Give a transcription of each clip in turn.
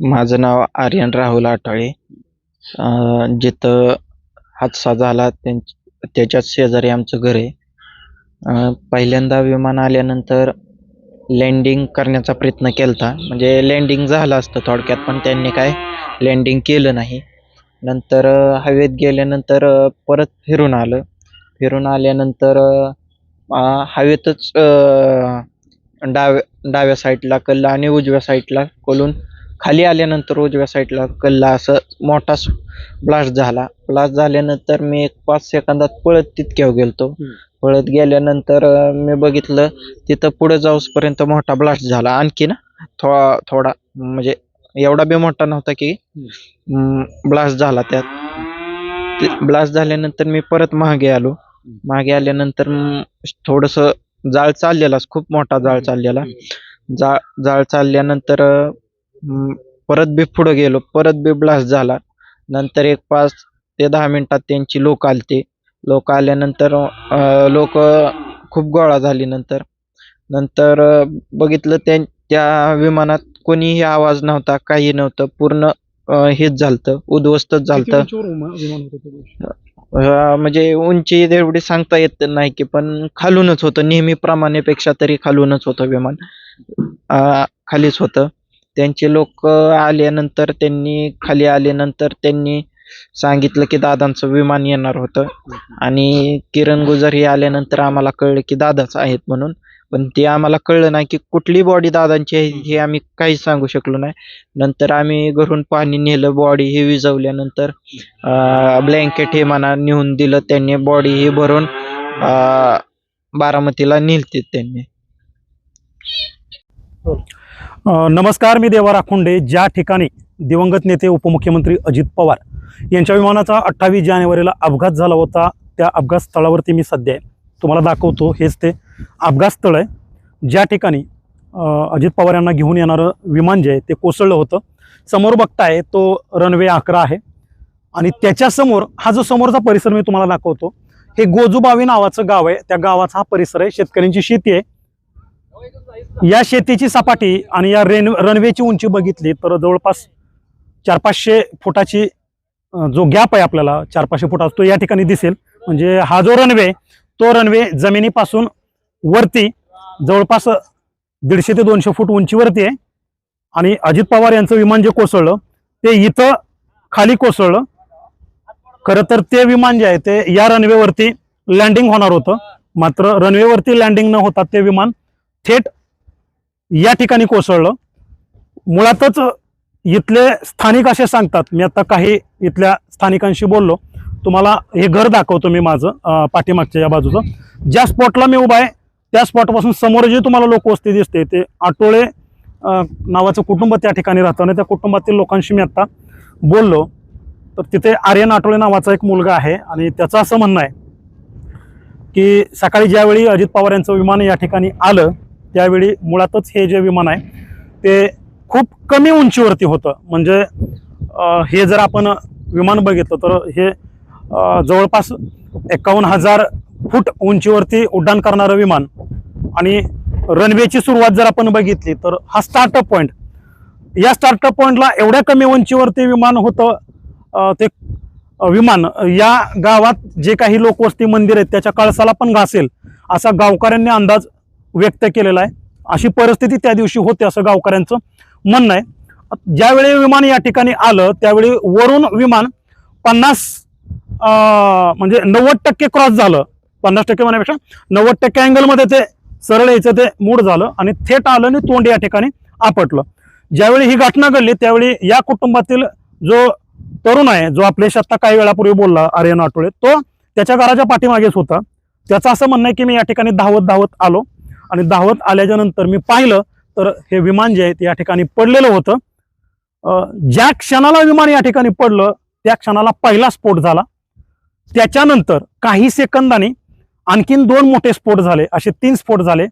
माझं नाव आर्यन राहुल आटाळे जिथं हादसा झाला त्यां त्याच्याच शेजारी आमचं घर आहे. अं, पहिल्यांदा विमान आल्यानंतर लँडिंग करण्याचा प्रयत्न केला होता म्हणजे लँडिंग झालं असतं थोडक्यात पण त्यांनी काय लँडिंग केलं नाही. नंतर अं, हवेत गेल्यानंतर अं, परत फिरून आलं. फिरून आल्यानंतर अं, हवेतच अं, डाव्या डाव्या साईडला कल्ला आणि उजव्या साईडला कलून खाली आल्यानंतर उजव्या साईडला कल्ला असं मोठा ब्लास्ट झाला. ब्लास्ट झाल्यानंतर मी एक पाच सेकंदात पळत तितक्यावर गेलतो. पळत गेल्यानंतर मी बघितलं तिथं पुढे जाऊसपर्यंत मोठा ब्लास्ट झाला. आणखी ना थोडा थोडा म्हणजे एवढा बी मोठा नव्हता की ब्लास्ट झाला त्यात. ब्लास्ट झाल्यानंतर मी परत मागे आलो. मागे आल्यानंतर थोडंसं जाळ चाललेलाच खूप मोठा जाळ चाललेला. जाळ जाळ चालल्यानंतर परत बी पुढं गेलो परत बी ब्लास्ट झाला. नंतर एक पाच ते दहा मिनिटात त्यांची लोक आलते. लोक आल्यानंतर लोक खूप गोळा झाली नंतर. नंतर बघितलं त्या त्या विमानात कोणीही आवाज नव्हता काही नव्हतं. पूर्ण हेच झालतं उद्ध्वस्तच झालतं. म्हणजे उंची एवढी सांगता येत नाही की पण खालूनच होतं. नेहमीप्रमाणेपेक्षा तरी खालूनच होतं विमान. खालीच होतं. त्यांचे लोक आल्यानंतर त्यांनी खाली आल्यानंतर त्यांनी सांगितलं की दादांचं विमान येणार होतं. आणि किरण गुजर हे आल्यानंतर आम्हाला कळलं की दादाच आहेत म्हणून. पण ते आम्हाला कळलं नाही की कुठली बॉडी दादांची आहे हे आम्ही काहीच सांगू शकलो नाही. नंतर आम्ही घरून पाणी नेलं बॉडी हे विजवल्यानंतर ब्लँकेट हे म्हणा नेऊन दिलं त्यांनी बॉडी हे भरून अं, बारामतीला नेलते त्यांनी. नमस्कार मी देवा राखुंडे. ज्या ठिकाणी दिवंगत नेते उपमुख्यमंत्री अजित पवार यांच्या विमानाचा अठ्ठावीस जानेवारीला अपघात झाला होता त्या अपघात स्थळावरती मी सध्या आहे. तुम्हाला दाखवतो हेच ते अपघातस्थळ आहे. ज्या ठिकाणी अजित पवार यांना घेऊन येणारं विमान जे आहे ते कोसळलं होतं. समोर बघताय तो रनवे अकरा आहे. आणि त्याच्यासमोर हा जो समोरचा परिसर मी तुम्हाला दाखवतो हे गोजूबावी नावाचं गाव आहे. त्या गावाचा हा परिसर आहे. शेतकऱ्यांची शेती आहे. या शेतीची सपाटी आणि या रेन रनवेची उंची बघितली तर जवळपास चार पाचशे फुटाची जो गॅप आहे आपल्याला चार पाचशे फुटा तो या ठिकाणी दिसेल. म्हणजे हा जो रनवे तो रनवे जमिनीपासून वरती जवळपास दीडशे ते दोनशे फूट उंचीवरती आहे. आणि अजित पवार यांचं विमान जे कोसळलं ते इथं खाली कोसळलं. खरं तर ते विमान जे आहे ते या रनवेवरती लँडिंग होणार होतं. मात्र रनवेवरती लँडिंग न होता ते विमान थेट या ठिकाणी कोसळलं. मुळातच इथले स्थानिक असे सांगतात मी आता काही इथल्या स्थानिकांशी बोललो. तुम्हाला हे घर दाखवतो मी माझं पाठीमागच्या या बाजूचं. ज्या स्पॉटला मी उभा आहे त्या स्पॉटपासून समोर जे तुम्हाला लोकवस्ती दिसते ते आटोळे नावाचं कुटुंब त्या ठिकाणी राहतं. आणि त्या कुटुंबातील लोकांशी मी आत्ता बोललो. तर तिथे आर्यन आटोळे नावाचा एक मुलगा आहे. आणि त्याचं असं म्हणणं आहे की सकाळी ज्यावेळी अजित पवार यांचं विमान या ठिकाणी आलं त्यावेळी मुळातच हे जे विमान आहे ते खूप कमी उंचीवरती होतं. म्हणजे हे जर आपण विमान बघितलं तर हे जवळपास एकावन्न हजार फूट उंचीवरती उड्डाण करणारं विमान आणि रनवेची सुरुवात जर आपण बघितली तर हा स्टार्टअप पॉईंट या स्टार्टअप पॉईंटला एवढ्या कमी उंचीवरती विमान होतं ते विमान. या गावात जे काही लोकवस्ती मंदिर आहेत त्याच्या कळसाला पण घासेल असा गावकऱ्यांनी अंदाज व्यक्त केलेला आहे. अशी परिस्थिती त्या दिवशी होते असं गावकऱ्यांचं म्हणणं आहे. ज्यावेळी विमान या ठिकाणी आलं त्यावेळी वरून विमान पन्नास म्हणजे नव्वद टक्के क्रॉस झालं. पन्नास टक्के म्हणण्यापेक्षा नव्वद टक्के अँगलमध्ये ते सरळ यायचं ते मूड झालं आणि थेट आलं आणि तोंड या ठिकाणी आपटलं. ज्यावेळी ही घटना घडली त्यावेळी या कुटुंबातील जो तरुण आहे जो आपल्याशी आता काही वेळापूर्वी बोलला आर्यन आठवळे तो त्याच्या घराच्या पाठीमागेच होता. त्याचं असं म्हणणं आहे की मी या ठिकाणी धावत धावत आलो आणि धावत आल्याच्यानंतर मी पाहिलं तर हे विमान जे आहे ते या ठिकाणी पडलेलं होतं. ज्या क्षणाला विमान या ठिकाणी पडलं त्या क्षणाला पहिला स्फोट झाला. त्याच्यानंतर काही सेकंदांनी आणखीन दोन मोठे स्फोट झाले असे तीन स्फोट झाले.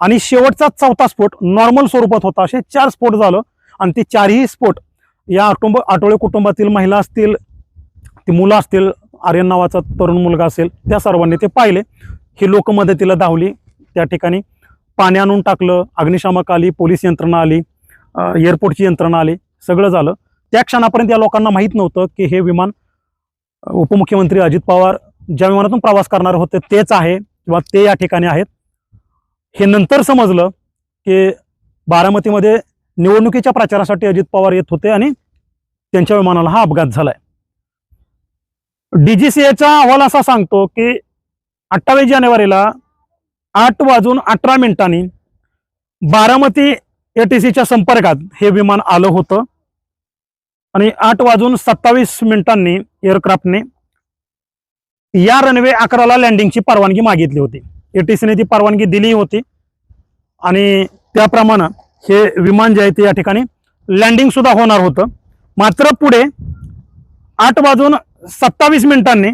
आणि शेवटचा चौथा स्फोट नॉर्मल स्वरूपात होता असे चार स्फोट झालं. आणि ते चारही स्फोट या आटोंब आटोळे कुटुंबातील महिला असतील ती मुलं असतील आर्यन नावाचा तरुण मुलगा असेल त्या सर्वांनी ते पाहिले. ही लोक मदतीला धावली त्या ठिकाणी. पाणी आणून टाकलं अग्निशामक आली पोलीस यंत्रणा आली एअरपोर्टची यंत्रणा आली सगळं झालं. त्या क्षणापर्यंत या लोकांना माहीत नव्हतं की हे विमान उपमुख्यमंत्री अजित पवार ज्या विमानातून प्रवास करणार होते तेच आहे किंवा ते या ठिकाणी आहेत. हे नंतर समजलं की बारामतीमध्ये निवडणुकीच्या प्रचारासाठी अजित पवार येत होते आणि त्यांच्या विमानाला हा अपघात झालाय. डीजीसीएचा अहवाल असा सांगतो की अठ्ठावीस जानेवारीला आठ वाजून अठरा मिनिटांनी बारामती एटीसीच्या संपर्कात हे विमान आलं होतं. आणि आठ वाजून सत्तावीस मिनिटांनी एअरक्राफ्टने या रनवे अकराला लँडिंगची परवानगी मागितली होती. एटीसीने ती परवानगी दिली होती. आणि त्याप्रमाणे हे विमान जे आहे ते या ठिकाणी लँडिंग सुद्धा होणार होतं. मात्र पुढे आठ वाजून सत्तावीस मिनिटांनी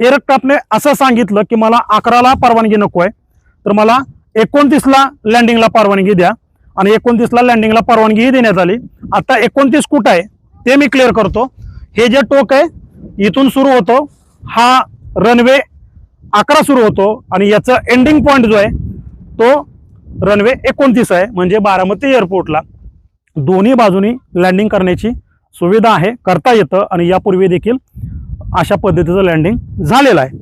एअरक्राफ्टने असं सांगितलं की मला अकराला परवानगी नको आहे. तर मला एकोणतीसला लँडिंगला परवानगी द्या. आणि एकोणतीसला लँडिंगला परवानगीही देण्यात आली. आता एकोणतीस कुठं आहे ते मी क्लिअर करतो. हे जे टोक आहे इथून सुरू होतो. हा रनवे अकरा सुरू होतो आणि याचं एंडिंग पॉईंट जो आहे तो रनवे एकोणतीस आहे म्हणजे बारामती एअरपोर्टला दोन्ही बाजूनी लँडिंग करण्याची सुविधा आहे करता येतं आणि यापूर्वी देखील अशा पद्धतीचं लँडिंग झालेलं आहे.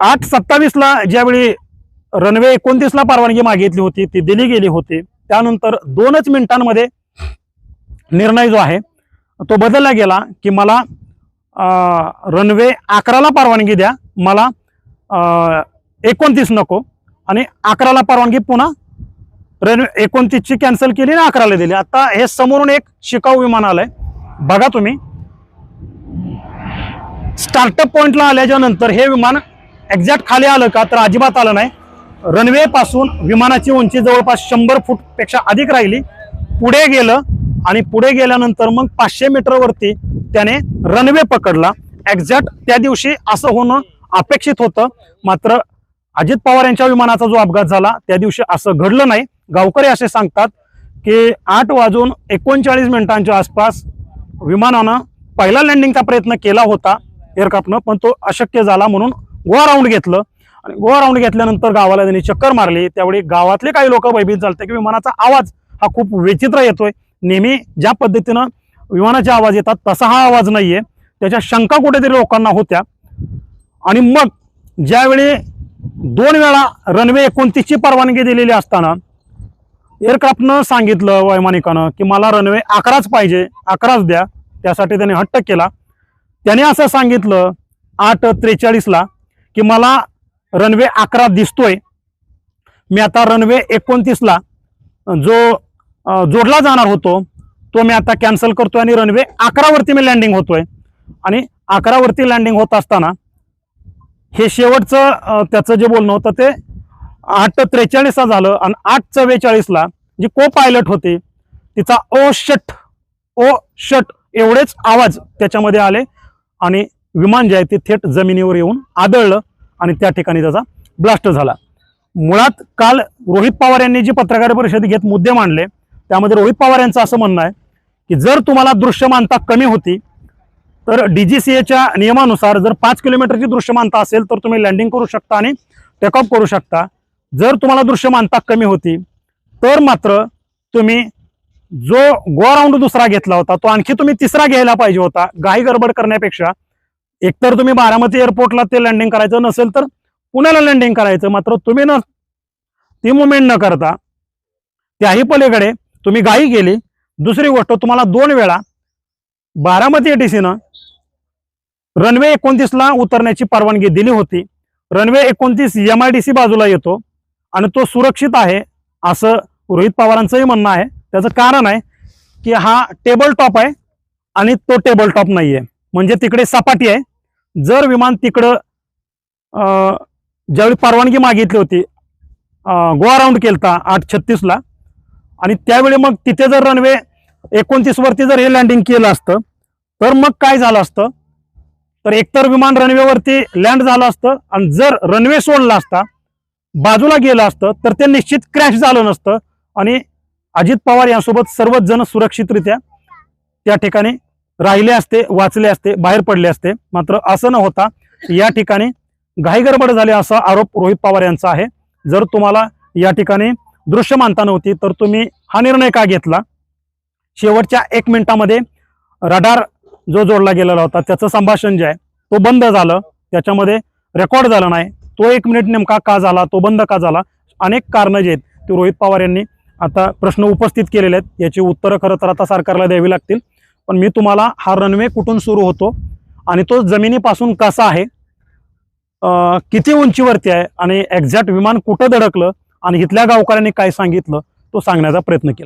आठ सत्तावीसला ज्यावेळी रनवे एकोणतीसला परवानगी मागितली होती ती दिली गेली होती. त्यानंतर दोनच मिनिटांमध्ये निर्णय जो आहे तो बदलला गेला की मला रनवे अकराला परवानगी द्या. मला एकोणतीस नको. आणि अकराला परवानगी पुन्हा रनवे एकोणतीसची कॅन्सल केली आणि अकराला दिली. आता हे समोरून एक शिकाऊ विमान आलंय. बघा तुम्ही. स्टार्टअप पॉईंटला आल्याच्यानंतर हे विमान एक्झॅक्ट खाली आलं का तर अजिबात आलं नाही. रनवे पासून विमानाची उंची जवळपास शंभर फूटपेक्षा अधिक राहिली. पुढे गेलं आणि पुढे गेल्यानंतर मग पाचशे मीटरवरती त्याने रनवे पकडला. एक्झॅक्ट त्या दिवशी असं होणं अपेक्षित होतं. मात्र अजित पवार यांच्या विमानाचा जो अपघात झाला त्या दिवशी असं घडलं नाही. गावकरी असे सांगतात की आठ वाजून एकोणचाळीस मिनिटांच्या आसपास विमानानं पहिला लँडिंगचा प्रयत्न केला होता एअरक्राफ्टनं पण तो अशक्य झाला म्हणून गोवा राऊंड घेतलं. आणि गोवा राऊंड घेतल्यानंतर गावाला त्यांनी चक्कर मारली. त्यावेळी गावातले काही लोक भयभीत झालते की विमानाचा आवाज हा खूप विचित्र येतोय. नेहमी ज्या पद्धतीनं विमानाचे आवाज येतात तसा हा आवाज नाहीये. त्याच्या शंका कुठेतरी लोकांना होत्या. आणि मग ज्यावेळी दोन वेळा रनवे एकोणतीसची परवानगी दिलेली असताना एअरक्राफ्टनं सांगितलं वैमानिकानं की मला रनवे अकराच पाहिजे अकराच द्या. त्यासाठी त्याने हट्ट केला. त्याने असं सांगितलं आठ त्रेचाळीसला की मला रनवे अकरा दिसतोय. मी आता रनवे एकोणतीसला जो जोडला जाणार होतो तो मी आता कॅन्सल करतोय आणि रनवे अकरावरती मी लँडिंग होतोय. आणि अकरावरती लँडिंग होत असताना हे शेवटचं त्याचं जे बोलणं होतं ते आठ त्रेचाळीसला झालं आणि आठ चव्वेचाळीसला जी को पायलट होती तिचा ओ शट ओ शट एवढेच आवाज त्याच्यामध्ये आले आणि विमान जे आहे ते थेट जमिनीवर येऊन आदळलं आणि त्या ठिकाणी त्याचा ब्लास्ट झाला. मुळात काल रोहित पवार यांनी जी पत्रकार परिषद घेत मुद्दे मांडले त्यामध्ये रोहित पवार यांचं असं म्हणणं आहे की जर तुम्हाला दृश्यमानता कमी होती तर डीजीसीएच्या नियमानुसार जर पाच किलोमीटरची दृश्यमानता असेल तर तुम्ही लँडिंग करू शकता आणि टेकऑफ करू शकता. जर तुम्हाला दृश्यमानता कमी होती तर मात्र तुम्ही जो गो राऊंड दुसरा घेतला होता तो आणखी तुम्ही तिसरा घ्यायला पाहिजे होता घाई गडबड करण्यापेक्षा. एकतर तुम्ही बारामती एअरपोर्टला ते लँडिंग करायचं नसेल तर पुण्याला लँडिंग करायचं मात्र तुम्ही न ती मुवमेंट न करता त्याही पलीकडे तुम्ही गाई गेली दुसरी गोष्ट तुम्हाला दोन वेळा बारामती एटीसीनं रनवे एकोणतीसला उतरण्याची परवानगी दिली होती. रनवे एकोणतीस एम आय डी सी बाजूला येतो आणि तो सुरक्षित आहे असं रोहित पवारांचंही म्हणणं आहे. त्याचं कारण आहे की हा टेबल टॉप आहे आणि तो टेबल टॉप नाही आहे म्हणजे तिकडे सपाटी आहे. जर विमान तिकडं अं, ज्यावेळी परवानगी मागितली होती गोवा राऊंड केलता आठ छत्तीसला आणि त्यावेळी मग तिथे जर रनवे एकोणतीस वरती जर हे लँडिंग केलं असतं तर मग काय झालं असतं? तर एकतर विमान रनवेवरती लँड झालं असतं आणि जर रनवे सोडला असता बाजूला गेलं असतं तर ते निश्चित क्रॅश झालं नसतं आणि अजित पवार यांसोबत सर्वच जण सुरक्षितरित्या त्या ठिकाणी राहिले असते वाचले असते बाहेर पडले असते. मात्र असं न होता या ठिकाणी घाईगडबड झाली असा आरोप रोहित पवार यांचा आहे. जर तुम्हाला या ठिकाणी दृश्य मानता नव्हती तर तुम्ही हा निर्णय का घेतला? शेवटच्या एक मिनिटामध्ये रडार जो जोडला गेलेला होता त्याचं संभाषण जे आहे तो बंद झालं. त्याच्यामध्ये रेकॉर्ड झाला नाही. तो एक मिनिट नेमका का झाला तो बंद का झाला? अनेक कारणं जे आहेत ते रोहित पवार यांनी आता प्रश्न उपस्थित केलेले आहेत. याची उत्तरं खरं तर आता सरकारला द्यावी लागतील. पण मी तुम्हाला हा रनवे कुठून सुरू होतो आणि तो जमिनीपासून कसा आहे किती उंचीवरती आहे आणि एक्झॅक्ट विमान कुठं धडकलं आणि इथल्या गावकऱ्यांनी काय सांगितलं तो सांगण्याचा प्रयत्न केला.